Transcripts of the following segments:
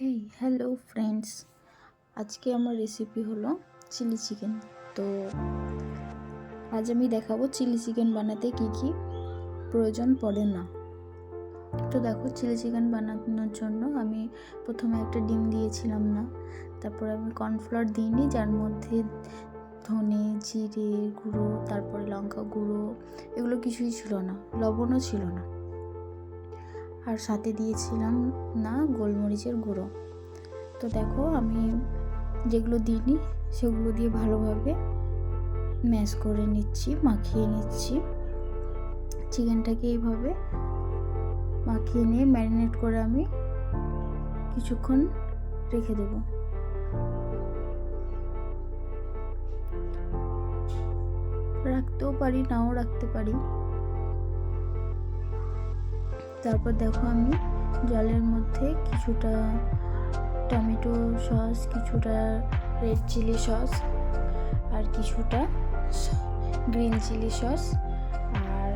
Hey hello friends আজকে আমার recipe হলো চিলি চিকেন তো আজ আমি দেখাবো চিলি চিকেন বানাতে কি কি প্রয়োজন পড়ে না। তো দেখো চিলি চিকেন বানানোর জন্য আমি প্রথমে একটা ডিম দিয়েছিলাম না। তারপর আমি কর্নফ্লাওয়ার দিইনি, যার মধ্যে ধনে, জিরে গুঁড়ো, তারপরে লঙ্কা গুঁড়ো, এগুলো কিছুই ছিল না, লবণও ছিল না। আর সাথে দিয়েছিলাম না গোলমরিচের গুঁড়ো। তো দেখো আমি যেগুলো দিইনি সেগুলো দিয়ে ভালোভাবে ম্যাশ করে নিচ্ছি, মাখিয়ে নিচ্ছি। চিকেনটাকে এইভাবে মাখিয়ে নিয়ে ম্যারিনেট করে আমি কিছুক্ষণ রেখে দেব। রাখতেও পারি, নাও রাখতে পারি। তারপর দেখো আমি জলের মধ্যে কিছুটা টমেটো সস, কিছুটা রেড চিলি সস আর কিছুটা গ্রিন চিলি সস আর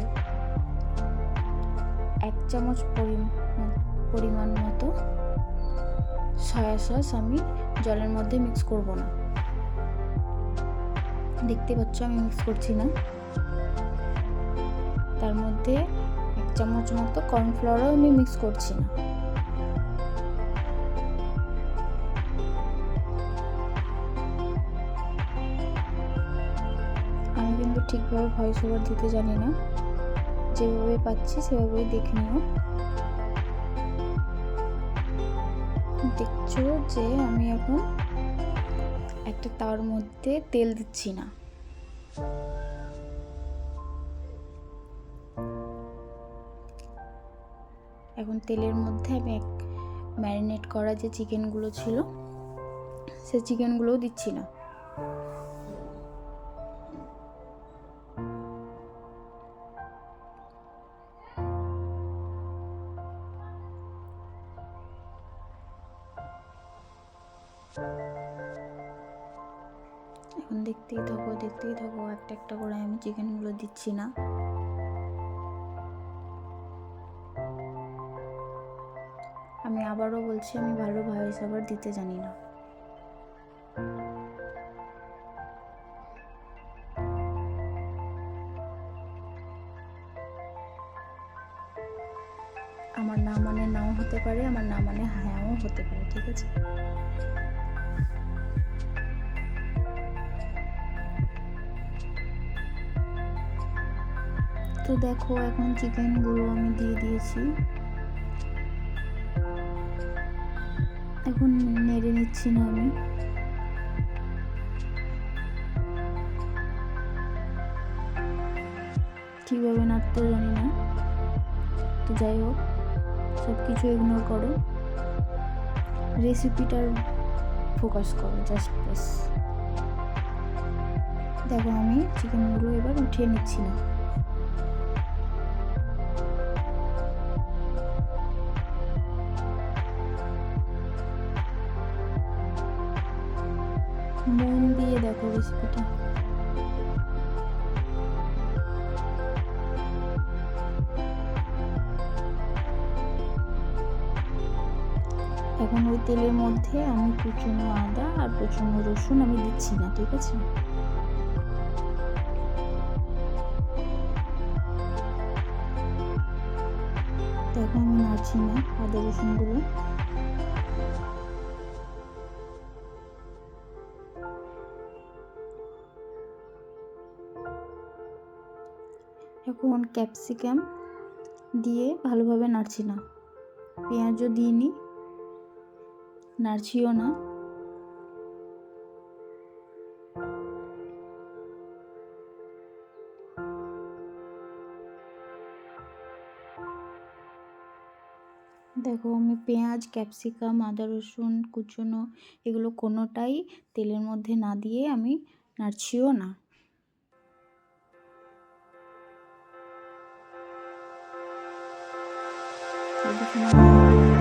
এক চামচ পরিমাণ মতো সয়া সস আমি জলের মধ্যে মিক্স করব না। দেখতে পাচ্ছ আমি মিক্স করছি না। তার মধ্যে চামচ মতো কর্নফ্লাওয়ারও আমি মিক্স করছি না। আমি কিন্তু ঠিকভাবে ভয়েস ওভার দিতে জানি না। যেভাবে পাচ্ছি সেভাবেই দেখে নিও। দেখছ যে আমি এখন একটা তার মধ্যে তেল দিচ্ছি না। এখন তেলের মধ্যে আমি এক ম্যারিনেট করা যে চিকেনগুলো ছিল, সে চিকেনগুলোও দিচ্ছি না। এখন দেখতেই থাকো দেখতেই থাকো, একটা একটা করে আমি চিকেনগুলো দিচ্ছি না। আমি আবারও বলছি, আমি ভালো ভয়েস ওভার দিতে জানি না। আমার না মানে নাও হতে পারে, আমার না মানে হ্যাঁও হতে পারে, ঠিক আছে? তো দেখো, এখন চিকেনগুলো আমি দিয়ে দিয়েছি। এখন নেড়ে নিচ্ছি না আমি। কীভাবে নাড়তে জানি না। তো যাই হোক সব কিছু ইগনোর করো। রেসিপিটার ফোকাস করো জাস্ট প্রেস দেখো আমি চিকেনগুলো এবার উঠিয়ে নিচ্ছি না। মন দিয়ে দেখো রেসিপিটা এখন ওই তেলের মধ্যে আমি কুচুনো আদা আর কুচুনো রসুন আমি দিচ্ছি না, ঠিক আছে? দেখো আমি নাড়ছি না আদা রসুনগুলো। এখন ক্যাপসিকাম দিয়ে ভালোভাবে নাড়ছি না। পেঁয়াজও দিইনি, নাড়ছিও না। দেখো আমি পেঁয়াজ, ক্যাপসিকাম, আদা, রসুন, কুচনো এগুলো কোনোটাই তেলের মধ্যে না দিয়ে আমি নাড়ছিও না। Thank you.